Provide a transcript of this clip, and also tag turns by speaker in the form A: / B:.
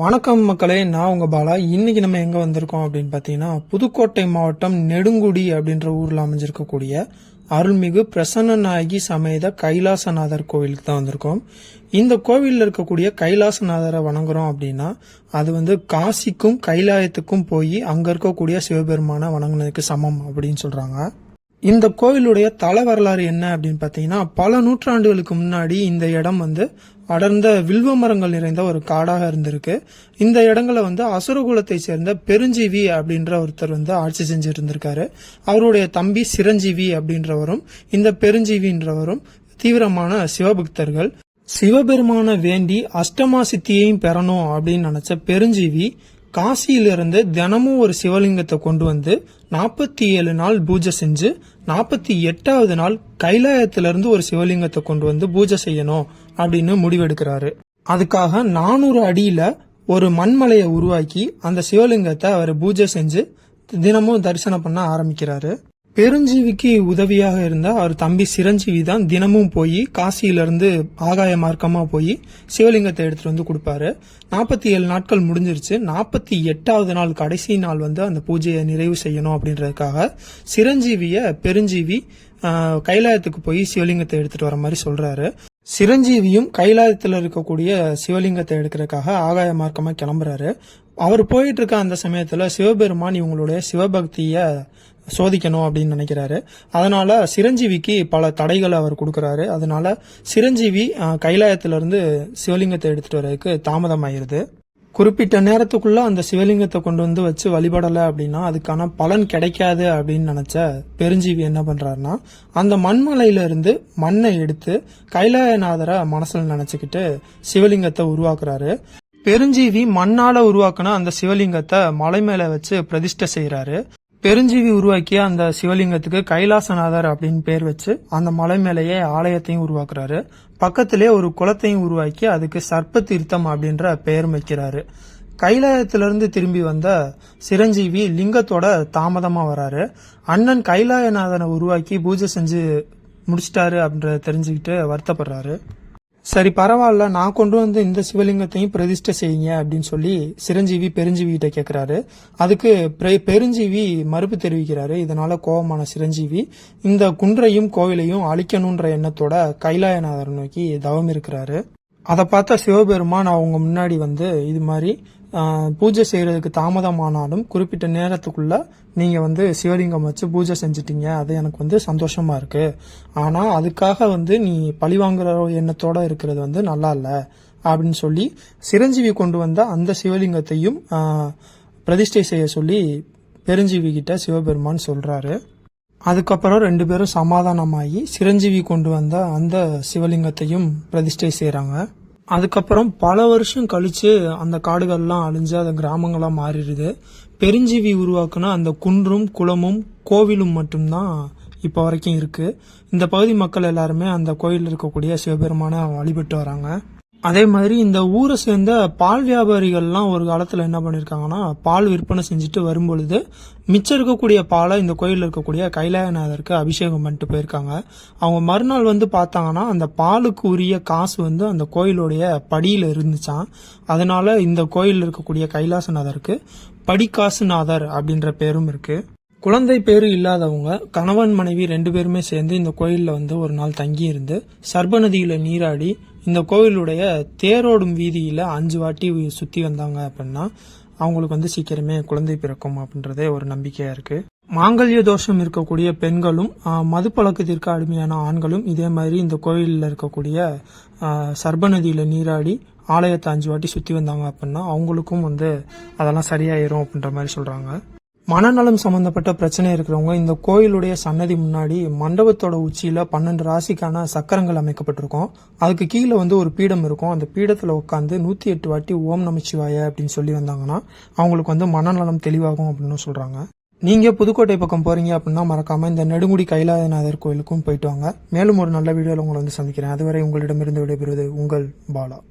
A: வணக்கம் மக்களே நான் உங்க பாலா. இன்னைக்கு நம்ம எங்க வந்திருக்கோம் அப்படின்னு பார்த்தீங்கன்னா புதுக்கோட்டை மாவட்டம் நெடுங்குடி அப்படின்ற ஊர்ல அமைஞ்சிருக்கக்கூடிய அருள்மிகு பிரசன்ன நாயகி சமேத கைலாசநாதர் கோவிலுக்கு தான் வந்திருக்கோம். இந்த கோவிலில் இருக்கக்கூடிய கைலாசநாதரை வணங்குறோம் அப்படின்னா அது வந்து காசிக்கும் கைலாயத்துக்கும் போய் அங்க இருக்கக்கூடிய சிவபெருமானை வணங்குனதுக்கு சமம் அப்படின்னு சொல்றாங்க. இந்த கோவிலுடைய தல வரலாறு என்ன அப்படின்னு பார்த்தீங்கன்னா பல நூற்றாண்டுகளுக்கு முன்னாடி இந்த இடம் வந்து அடர்ந்த வில்வ மரங்கள் நிறைந்த ஒரு காடாக இருந்திருக்கு. இந்த இடங்களை வந்து அசுரகுலத்தை சேர்ந்த பெருஞ்சீவி அப்படின்ற ஒருத்தர் வந்து ஆட்சி செஞ்சுட்டு இருந்திருக்காரு அவருடைய தம்பி சிரஞ்சீவி அப்படின்றவரும் இந்த பெருஞ்சீவின்றவரும் தீவிரமான சிவபக்தர்கள். சிவபெருமான வேண்டி அஷ்டமா சித்தியையும் பெறணும் அப்படின்னு நினைச்ச பெருஞ்சீவி காசியிலிருந்து தினமும் ஒரு சிவலிங்கத்தை கொண்டு வந்து நாற்பத்தி ஏழு நாள் பூஜை செஞ்சு நாற்பத்தி எட்டாவது நாள் கைலாயத்திலிருந்து ஒரு சிவலிங்கத்தை கொண்டு வந்து பூஜை செய்யணும் அப்படின்னு முடிவெடுக்கிறாரு. அதுக்காக நானூறு அடியில ஒரு மண்மலையை உருவாக்கி அந்த சிவலிங்கத்தை அவர் பூஜை செஞ்சு தினமும் தரிசனம் பண்ண ஆரம்பிக்கிறாரு. பெருஞ்சீவிக்கு உதவியாக இருந்த அவர் தம்பி சிரஞ்சீவி தான் தினமும் போய் காசியிலிருந்து ஆகாய மார்க்கமா போய் சிவலிங்கத்தை எடுத்துட்டு வந்து கொடுப்பாரு. நாற்பத்தி ஏழு நாட்கள் முடிஞ்சிருச்சு. நாற்பத்தி எட்டாவது நாள் கடைசி நாள் வந்து அந்த பூஜையை நிறைவு செய்யணும் அப்படின்றதுக்காக சிரஞ்சீவிய பெருஞ்சீவி கைலாயத்துக்கு போய் சிவலிங்கத்தை எடுத்துட்டு வர மாதிரி சொல்றாரு. சிரஞ்சீவியும் கைலாயத்தில் இருக்கக்கூடிய சிவலிங்கத்தை எடுக்கிறதுக்காக ஆகாய மார்க்கமா கிளம்புறாரு. அவர் போயிட்டு இருக்க அந்த சமயத்துல சிவபெருமான் இவங்களுடைய சிவபக்திய சோதிக்கணும் அப்படின்னு நினைக்கிறாரு. அதனால சிரஞ்சீவிக்கு பல தடைகளை அவர் கொடுக்கறாரு. அதனால சிரஞ்சீவி கைலாயத்திலிருந்து சிவலிங்கத்தை எடுத்துட்டு வரதுக்கு தாமதமாயிருது. குறிப்பிட்ட நேரத்துக்குள்ள அந்த சிவலிங்கத்தை கொண்டு வந்து வச்சு வழிபடலை அப்படின்னா அதுக்கான பலன் கிடைக்காது அப்படின்னு நினைச்ச பெருஞ்சீவி என்ன பண்றாருன்னா அந்த மண்மலையில இருந்து மண்ணை எடுத்து கைலாயநாதரை மனசில் நினைச்சுக்கிட்டு சிவலிங்கத்தை உருவாக்குறாரு. பெருஞ்சீவி மண்ணால உருவாக்கின அந்த சிவலிங்கத்தை மலை மேல வச்சு பிரதிஷ்டை செய்யறாரு பெருஞ்சீவி உருவாக்கிய அந்த சிவலிங்கத்துக்கு கைலாசநாதர் அப்படின்னு பேர் வச்சு அந்த மலை மேலேயே ஆலயத்தையும் உருவாக்குறாரு. பக்கத்திலே ஒரு குளத்தையும் உருவாக்கி அதுக்கு சர்ப்ப தீர்த்தம் அப்படின்ற பெயர் வைக்கிறாரு. கைலாயத்திலிருந்து திரும்பி வந்த சிரஞ்சீவி லிங்கத்தோட தாமதமா வராரு. அண்ணன் கைலாயநாதனை உருவாக்கி பூஜை செஞ்சு முடிச்சிட்டாரு அப்படின்றத தெரிஞ்சுக்கிட்டு வருத்தப்படுறாரு. சரி பரவாயில்ல நான் கொண்டு வந்து இந்த சிவலிங்கத்தையும் பிரதிஷ்டை செய்யுங்க அப்படின்னு சொல்லி சிரஞ்சீவி பெருஞ்சீவி கிட்ட கேட்கிறாரு அதுக்கு பெருஞ்சீவி மறுப்பு தெரிவிக்கிறாரு. இதனால கோபமான சிரஞ்சீவி இந்த குன்றையும் கோவிலையும் அழிக்கணுன்ற எண்ணத்தோட கைலாயநாதர் நோக்கி தவம் இருக்கிறாரு. அதை பார்த்த சிவபெருமான் அவங்க முன்னாடி வந்து இது மாதிரி பூஜை செய்கிறதுக்கு தாமதமானாலும் குறிப்பிட்ட நேரத்துக்குள்ள நீங்கள் வந்து சிவலிங்கம் வச்சு பூஜை செஞ்சிட்டீங்க. அது எனக்கு வந்து சந்தோஷமாக இருக்குது ஆனால் அதுக்காக வந்து நீ பழிவாங்குற எண்ணத்தோடு இருக்கிறது வந்து நல்லா இல்லை. அப்படின்னு சொல்லி சிரஞ்சீவி கொண்டு வந்த அந்த சிவலிங்கத்தையும் பிரதிஷ்டை செய்ய சொல்லி பெருஞ்சீவி கிட்ட சிவபெருமான் சொல்கிறாரு அதுக்கப்புறம் ரெண்டு பேரும் சமாதானமாகி சிரஞ்சீவி கொண்டு வந்த அந்த சிவலிங்கத்தையும் பிரதிஷ்டை செய்கிறாங்க அதுக்கப்புறம் பல வருஷம் கழிச்சு அந்த காடுகள்லாம் அழிஞ்சு அந்த கிராமங்களாக மாறிடுது. பெருஞ்சீவி உருவாக்குன அந்த குன்றும் குளமும் கோவிலும் மட்டும்தான் இப்போ வரைக்கும் இருக்கு. இந்த பகுதி மக்கள் எல்லாருமே அந்த கோயிலில் இருக்கக்கூடிய சிவபெருமான வழிபட்டு வராங்க. அதே மாதிரி இந்த ஊரை சேர்ந்த பால் வியாபாரிகள்லாம் ஒரு காலத்தில் என்ன பண்ணியிருக்காங்கன்னா பால் விற்பனை செஞ்சுட்டு வரும்பொழுது மிச்சம் இருக்கக்கூடிய பாலை இந்த கோயிலில் இருக்கக்கூடிய கைலாயநாதருக்கு அபிஷேகம் பண்ணிட்டு போயிருக்காங்க. அவங்க மறுநாள் வந்து பார்த்தாங்கன்னா அந்த பாலுக்கு உரிய காசு வந்து அந்த கோயிலுடைய படியில் இருந்துச்சாம். அதனால இந்த கோயிலில் இருக்கக்கூடிய கைலாசநாதருக்கு படிக்காசுநாதர் அப்படின்ற பேரும் இருக்கு. குழந்தை பேரு இல்லாதவங்க கணவன் மனைவி ரெண்டு பேருமே சேர்ந்து இந்த கோயிலில் வந்து ஒரு நாள் தங்கி இருந்து சர்பநதியில் நீராடி இந்த கோவிலுடைய தேரோடும் வீதியில் அஞ்சு வாட்டி சுற்றி வந்தாங்க அப்படின்னா அவங்களுக்கு வந்து சீக்கிரமே குழந்தை பிறக்கும் அப்படின்றதே ஒரு நம்பிக்கையாக இருக்குது மாங்கல்ய தோஷம் இருக்கக்கூடிய பெண்களும் மது பழக்கத்திற்கு அடிமையான ஆண்களும் இதே மாதிரி இந்த கோயிலில் இருக்கக்கூடிய சர்ப நதியில் நீராடி ஆலயத்தை அஞ்சு வாட்டி சுற்றி வந்தாங்க அப்படின்னா அவங்களுக்கும் வந்து அதெல்லாம் சரியாயிரும் அப்படின்ற மாதிரி சொல்கிறாங்க மனநலம் சம்பந்தப்பட்ட பிரச்சனை இருக்கிறவங்க இந்த கோயிலுடைய சன்னதி முன்னாடி மண்டபத்தோட உச்சியில பன்னெண்டு ராசிக்கான சக்கரங்கள் அமைக்கப்பட்டிருக்கும். அதுக்கு கீழே வந்து ஒரு பீடம் இருக்கும். அந்த பீடத்துல உட்காந்து நூத்தி எட்டு வாட்டி ஓம் நமச்சிவாய அப்படின்னு சொல்லி வந்தாங்கன்னா அவங்களுக்கு வந்து மனநலம் தெளிவாகும் அப்படின்னு சொல்றாங்க. நீங்க புதுக்கோட்டை பக்கம் போறீங்க அப்படின்னா மறக்காம இந்த நெடுங்குடி கைலாயநாதர் கோயிலுக்கும் போயிட்டு வாங்க. மேலும் ஒரு நல்ல வீடியோவில் உங்களை வந்து சந்திக்கிறேன். அதுவரை உங்களிடமிருந்து விடைபெறுவது உங்கள் பாலா.